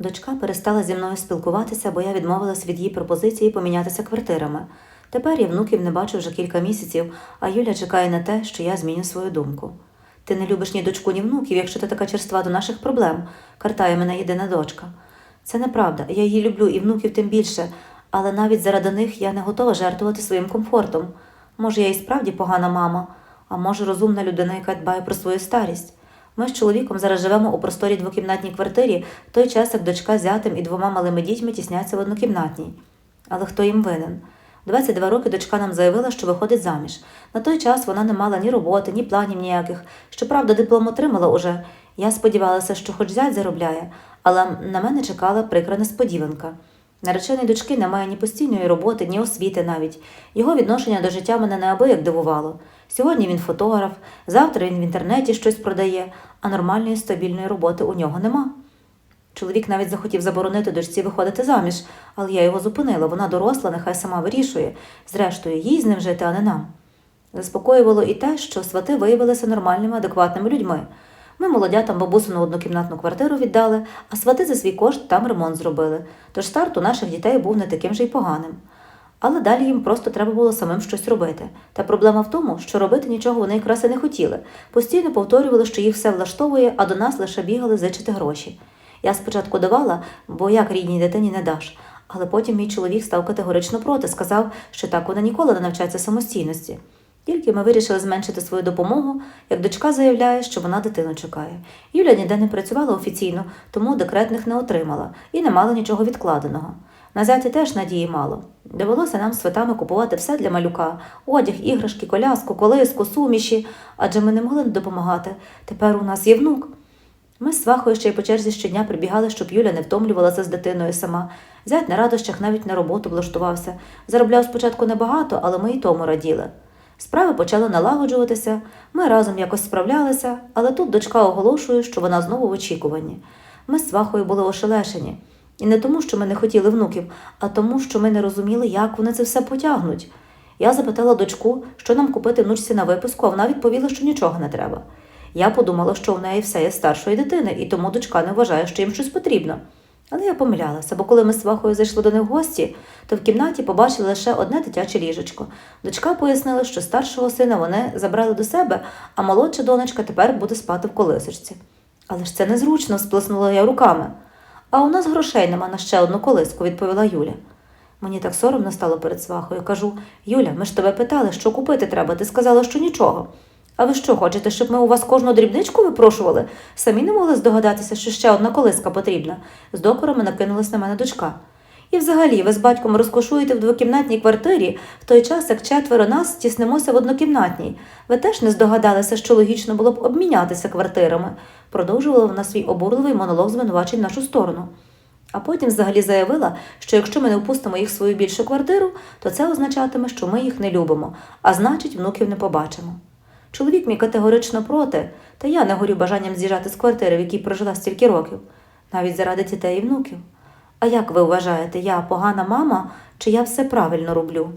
Дочка перестала зі мною спілкуватися, бо я відмовилась від її пропозиції помінятися квартирами. Тепер я внуків не бачу вже кілька місяців, а Юля чекає на те, що я зміню свою думку. Ти не любиш ні дочку, ні внуків, якщо ти така черства до наших проблем, картає мене єдина дочка. Це неправда, я її люблю і внуків тим більше, але навіть заради них я не готова жертвувати своїм комфортом. Може, я і справді погана мама, а може, розумна людина, яка дбає про свою старість. Ми з чоловіком зараз живемо у просторій двокімнатній квартирі, в той час як дочка з зятем і двома малими дітьми тісняться в однокімнатній. Але хто їм винен? В 22 роки дочка нам заявила, що виходить заміж. На той час вона не мала ні роботи, ні планів ніяких. Щоправда, диплом отримала уже. Я сподівалася, що хоч зять заробляє, але на мене чекала прикра несподіванка. Наречений дочки не має ні постійної роботи, ні освіти навіть. Його відношення до життя мене неабияк дивувало. Сьогодні він фотограф, завтра він в інтернеті щось продає, а нормальної стабільної роботи у нього нема. Чоловік навіть захотів заборонити дочці виходити заміж, але я його зупинила. Вона доросла, нехай сама вирішує. Зрештою, їй з ним жити, а не нам. Заспокоювало і те, що свати виявилися нормальними, адекватними людьми. Ми молодятам бабусину однокімнатну квартиру віддали, а свати за свій кошт там ремонт зробили. Тож старт у наших дітей був не таким же й поганим. Але далі їм просто треба було самим щось робити. Та проблема в тому, що робити нічого вони якраз і не хотіли. Постійно повторювали, що їх все влаштовує, а до нас лише бігали зичити гроші. Я спочатку давала, бо як рідній дитині не даш. Але потім мій чоловік став категорично проти, сказав, що так вона ніколи не навчається самостійності. Тільки ми вирішили зменшити свою допомогу, як дочка заявляє, що вона дитину чекає. Юля ніде не працювала офіційно, тому декретних не отримала і не мала нічого відкладеного. На зяті теж надії мало. Довелося нам з сватами купувати все для малюка: одяг, іграшки, коляску, колиску, суміші, адже ми не могли допомагати. Тепер у нас є внук. Ми з свахою ще й по черзі щодня прибігали, щоб Юля не втомлювалася з дитиною сама. Зять на радощах навіть на роботу влаштувався. Заробляв спочатку небагато, але ми й тому раділи. Справи почали налагоджуватися, ми разом якось справлялися, але тут дочка оголошує, що вона знову в очікуванні. Ми з свахою були ошелешені. І не тому, що ми не хотіли внуків, а тому, що ми не розуміли, як вони це все потягнуть. Я запитала дочку, що нам купити внучці на виписку, а вона відповіла, що нічого не треба. Я подумала, що в неї все є старшої дитини, і тому дочка не вважає, що їм щось потрібно. Але я помилялася, бо коли ми з Свахою зайшли до них в гості, то в кімнаті побачили лише одне дитяче ліжечко. Дочка пояснила, що старшого сина вони забрали до себе, а молодша донечка тепер буде спати в колисочці. Але ж це незручно, сплеснула я руками. А у нас грошей нема на ще одну колиску, відповіла Юля. Мені так соромно стало перед свахою. Кажу: Юля, ми ж тебе питали, що купити треба. Ти сказала, що нічого. А ви що, хочете, щоб ми у вас кожну дрібничку випрошували? Самі не могли здогадатися, що ще одна колиска потрібна. З докорами накинулась на мене дочка. І взагалі, ви з батьком розкошуєте в двокімнатній квартирі в той час, як четверо нас тіснемося в однокімнатній. Ви теж не здогадалися, що логічно було б обмінятися квартирами, продовжувала вона свій обурливий монолог звинувачень в нашу сторону. А потім взагалі заявила, що якщо ми не впустимо їх в свою більшу квартиру, то це означатиме, що ми їх не любимо, а значить, внуків не побачимо. Чоловік мій категорично проти, та я не горю бажанням з'їжджати з квартири, в якій прожила стільки років, навіть заради дітей і внуків. А як ви вважаєте, я погана мама, чи я все правильно роблю?